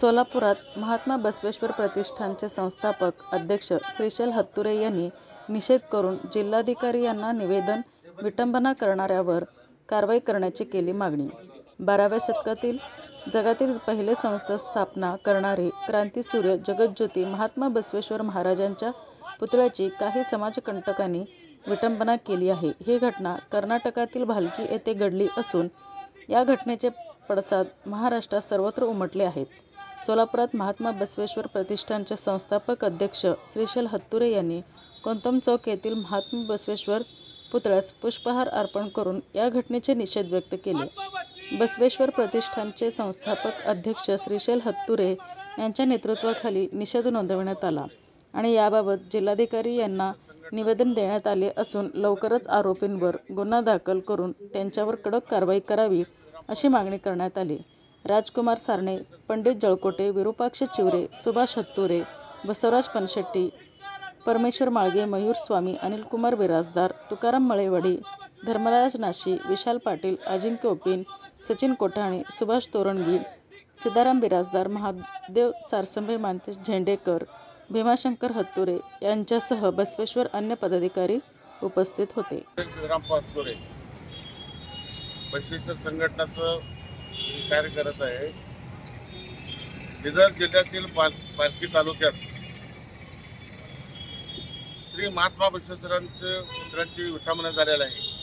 सोलापुरात महात्मा बसवेश्वर प्रतिष्ठानचे संस्थापक अध्यक्ष श्रीशैल हत्तुरे यांनी निषेध करून जिल्हाधिकारी यांना निवेदन विटंबना करणाऱ्यावर कारवाई करण्याची केली मागणी. बाराव्या शतकातील जगातील पहिले संस्था स्थापना करणारे क्रांतीसूर्य जगज्योती महात्मा बसवेश्वर महाराजांच्या पुतळ्याची काही समाजकंटकांनी विटंबना केली आहे. ही घटना कर्नाटकातील भालकी येथे घडली असून या घटनेचे पडसाद महाराष्ट्रात सर्वत्र उमटले आहेत. सोलापुरात महात्मा बसवेश्वर प्रतिष्ठानचे संस्थापक अध्यक्ष श्रीशल हत्तुरे यांनी कोंतम चौक येथील महात्मा बसवेश्वर पुतळ्यास पुष्पहार अर्पण करून या घटनेचे निषेध व्यक्त केले. बसवेश्वर प्रतिष्ठानचे संस्थापक अध्यक्ष श्रीशल हत्तुरे यांच्या नेतृत्वाखाली निषेध नोंदवण्यात आला आणि याबाबत जिल्हाधिकारी यांना निवेदन देण्यात आले असून लवकरच आरोपींवर गुन्हा दाखल करून त्यांच्यावर कडक कारवाई करावी अशी मागणी करण्यात आली. राजकुमार सारणे पंडित जळकोटे विरूपाक्ष चिवरे सुभाष हत्तुरे बसवराज पनशेट्टी परमेश्वर माळगे मयूर स्वामी अनिलकुमार बिराजदार तुकाराम मळेवडी धर्मराज नाशी विशाल पाटील अजिंक्य ओपिन सचिन कोठाणे सुभाष तोरणगी सिद्धाराम बिराजदार महादेव सारसंभे मानतेश झेंडेकर भीमाशंकर हत्तुरे यांच्यासह बसवेश्वर अन्य पदाधिकारी उपस्थित होते. सिद्धराम बसवेश्वर संघटनाचं कार्य करत आहे बिदर जिल्ह्यातील पालखी तालुक्यात श्री महात्मा बसवेश्वरांच्या मंदिराची विठामना झालेलं आहे.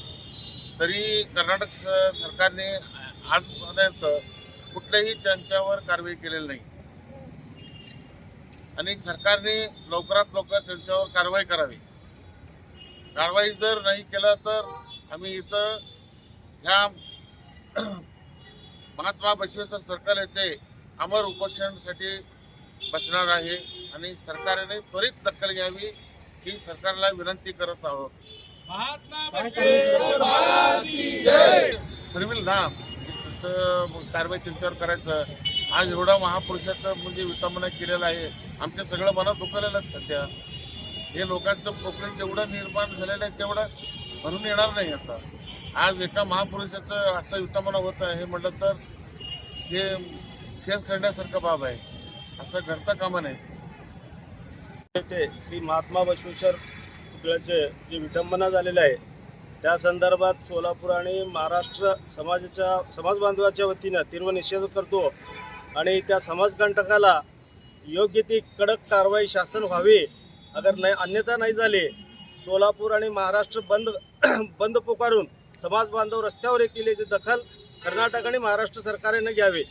तरी कर्नाटक सरकारने आजपर्यंत कुठल्याही त्यांच्यावर कारवाई केलेली नाही. आणि सरकारने लवकरात लवकर त्यांच्यावर कारवाई करावी. कारवाई जर नाही केलं तर आम्ही इथं ह्या महात्मा बसवेश्वर सर्कल येथे अमर उपोषणासाठी बसणार आहे आणि सरकारने त्वरित दखल घ्यावी ही सरकारला विनंती करत आहोत. ठरविल ना तसं कारवाई त्यांच्यावर करायचं. आज एवढा महापुरुषाचं म्हणजे विटंबना केलेलं आहे. आमच्या सगळं मनात दुखलेलं आहे सध्या. हे लोकांचं पोकळीच एवढं निर्माण झालेलं आहे तेवढं भरून येणार नाही आता. आज एका महापुरुषाचं असं विटंबना होत आहे हे म्हटलं तर हे खेळ खेळण्यासारखं बाब आहे. असं घडता कामा नाही ते श्री महात्मा बसवेश्वर पुतळ्याचे जे विटंबना झालेलं आहे त्या संदर्भात सोलापूर आणि महाराष्ट्र समाजाच्या समाज बांधवाच्या वतीनं तीव्र निषेध करतो आणि त्या समाजकंटकाला योग्य ती कडक कारवाई शासन व्हावी अगर नाही अन्यथा नाही झाली सोलापूर आणि महाराष्ट्र बंद बंद पुकारून समाज बांधव रस्त्यावर येतील याची दखल कर्नाटक आणि महाराष्ट्र सरकारने घ्यावी.